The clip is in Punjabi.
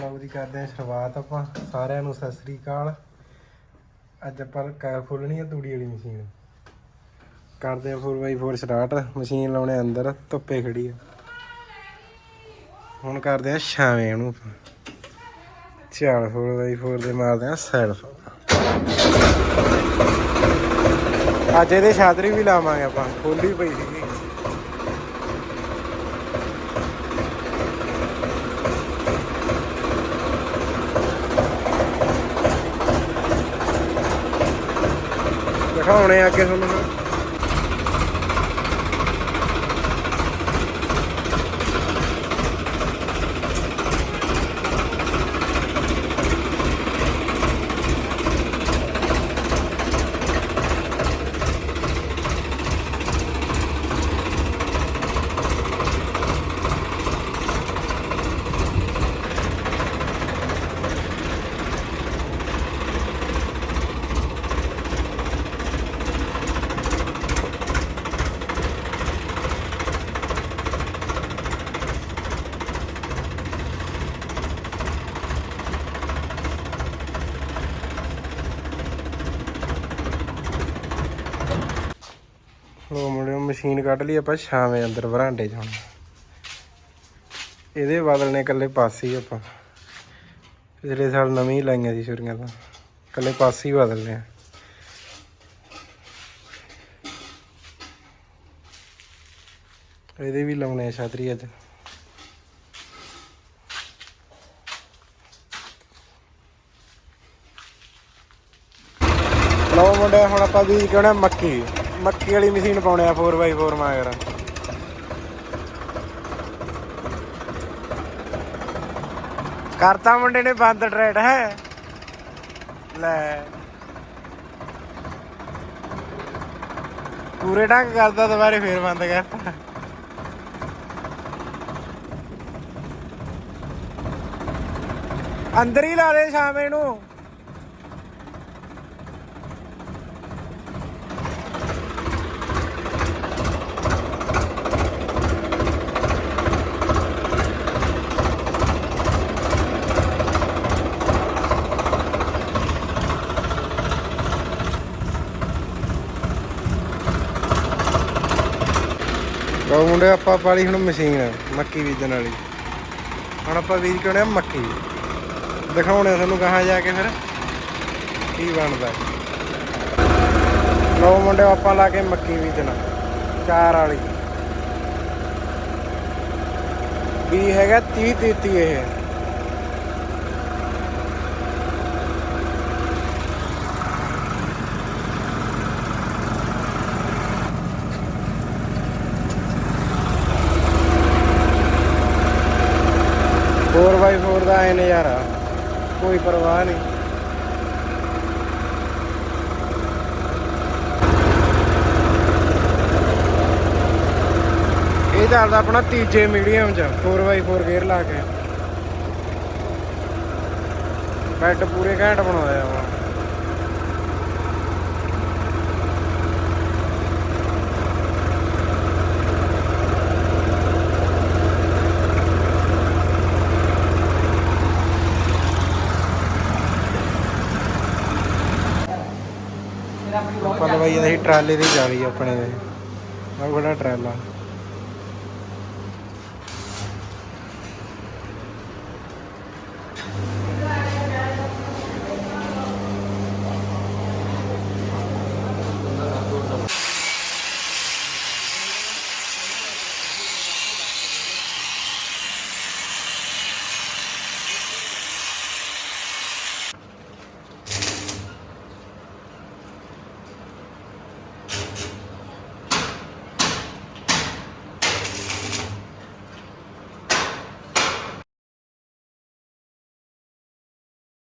ਵਲੌਗ ਦੀ ਕਰਦੇ ਹਾਂ ਸ਼ੁਰੂਆਤ ਆਪਾਂ, ਸਾਰਿਆਂ ਨੂੰ ਸਤਿ ਸ੍ਰੀ ਅਕਾਲ। ਅੱਜ ਆਪਾਂ ਕ- ਖੋਲਣੀ ਆ ਤੂੜੀ ਵਾਲੀ ਮਸ਼ੀਨ। ਕਰਦੇ ਆ 4x4 ਸਟਾਰਟ ਮਸ਼ੀਨ ਲਾਉਣੇ ਅੰਦਰ, ਧੁੱਪੇ ਖੜੀ ਆ। ਹੁਣ ਕਰਦੇ ਆ ਛਾਵੇਂ ਉਹਨੂੰ ਚੱਲ 4x4 ਦੇ ਮਾਰਦੇ ਆ ਸੈਲਫ ਅੱਜ ਇਹਦੇ ਛਾਤਰੀ ਵੀ ਲਾਵਾਂਗੇ ਆਪਾਂ, ਖੋਲੀ ਪਈ ਸੀ ਦਿਖਾਉਣੇ ਆ ਅੱਗੇ ਤੁਹਾਨੂੰ। ਲੋ ਮੁੰਡਿਓ ਮਸ਼ੀਨ ਕੱਢ ਲਈ, ਆਪਾਂ ਛਾਵੇਂ ਅੰਦਰ ਵਰਾਂਡੇ 'ਚ ਹੁਣ। ਇਹਦੇ ਬਦਲਨੇ ਇਕੱਲੇ ਪਾਸੇ ਹੀ ਆਪਾਂ। ਪਿਛਲੇ ਸਾਲ ਨਵੀਂ ਹੀ ਲਾਈਆਂ ਸੀ ਛੁਰੀਆਂ ਤਾਂ। ਇਕੱਲੇ ਪਾਸੇ ਹੀ ਬਦਲਨੇ ਆ ਇਹਦੇ ਵੀ ਲਾਉਣੇ ਆ ਛਾਤਰੀ ਅੱਜ। ਲਓ ਮੁੰਡੇ, ਹੁਣ ਆਪਾਂ ਵੀ ਕਿਹੜਾ ਮੱਕੀ। ਮੱਕੀ ਵਾਲੀ ਮਸ਼ੀਨ ਪਾਉਣੇ ਆ 4x4 ਮਾਗਰ। ਕਰਤਾ ਮੁੰਡੇ ਨੇ ਬੰਦ ਟਰੈਟ ਹੈ? ਲੈ। ਪੂਰੇ ਢੰਗ ਕਰਦਾ ਦੁਬਾਰੇ ਫੇਰ ਬੰਦ ਕਰਤਾ ਅੰਦਰ ਹੀ ਲਾ ਦੇ ਸ਼ਾਮੇ ਨੂੰ ਲਓ ਮੁੰਡੇ ਆਪਾਂ ਪਾਲੀ ਹੁਣ ਮਸ਼ੀਨ, ਮੱਕੀ ਬੀਜਣ ਵਾਲੀ। ਹੁਣ ਆਪਾਂ ਬੀਜ ਕੇ ਆਉਣੇ ਆ ਮੱਕੀ। ਦਿਖਾਉਣੇ ਆ ਤੁਹਾਨੂੰ ਕਹਾਂ ਜਾ ਕੇ ਫਿਰ ਕੀ ਬਣਦਾ। ਲਓ ਮੁੰਡੇ ਆਪਾਂ ਲਾ ਕੇ ਮੱਕੀ ਬੀਜਣਾ, ਚਾਰ ਵਾਲੀ। ਵੀ ਹੈਗਾ 30 33 ਇਹ ਫੋਰ ਬਾਈ ਫੋਰ ਨਜ਼ਾਰਾ ਕੋਈ ਪਰਵਾਹ ਨਹੀਂ। ਇਹ ਚੱਲਦਾ ਆਪਣਾ ਤੀਜੇ ਮੀਡੀਅਮ ਚ 4x4 ਗੇਅਰ ਲਾ ਕੇ। ਬੈੱਡ ਪੂਰੇ ਘੈਂਟ ਬਣਾਇਆ ਵਾ। ਆਪਾਂ ਲਵਾਈ ਜਾਂਦੇ ਸੀ ਟਰਾਲੇ ਦੀ ਜਾਲੀ ਆਪਣੇ। ਦੇ ਆਹ ਬੜਾ ਟਰਾਲਾ।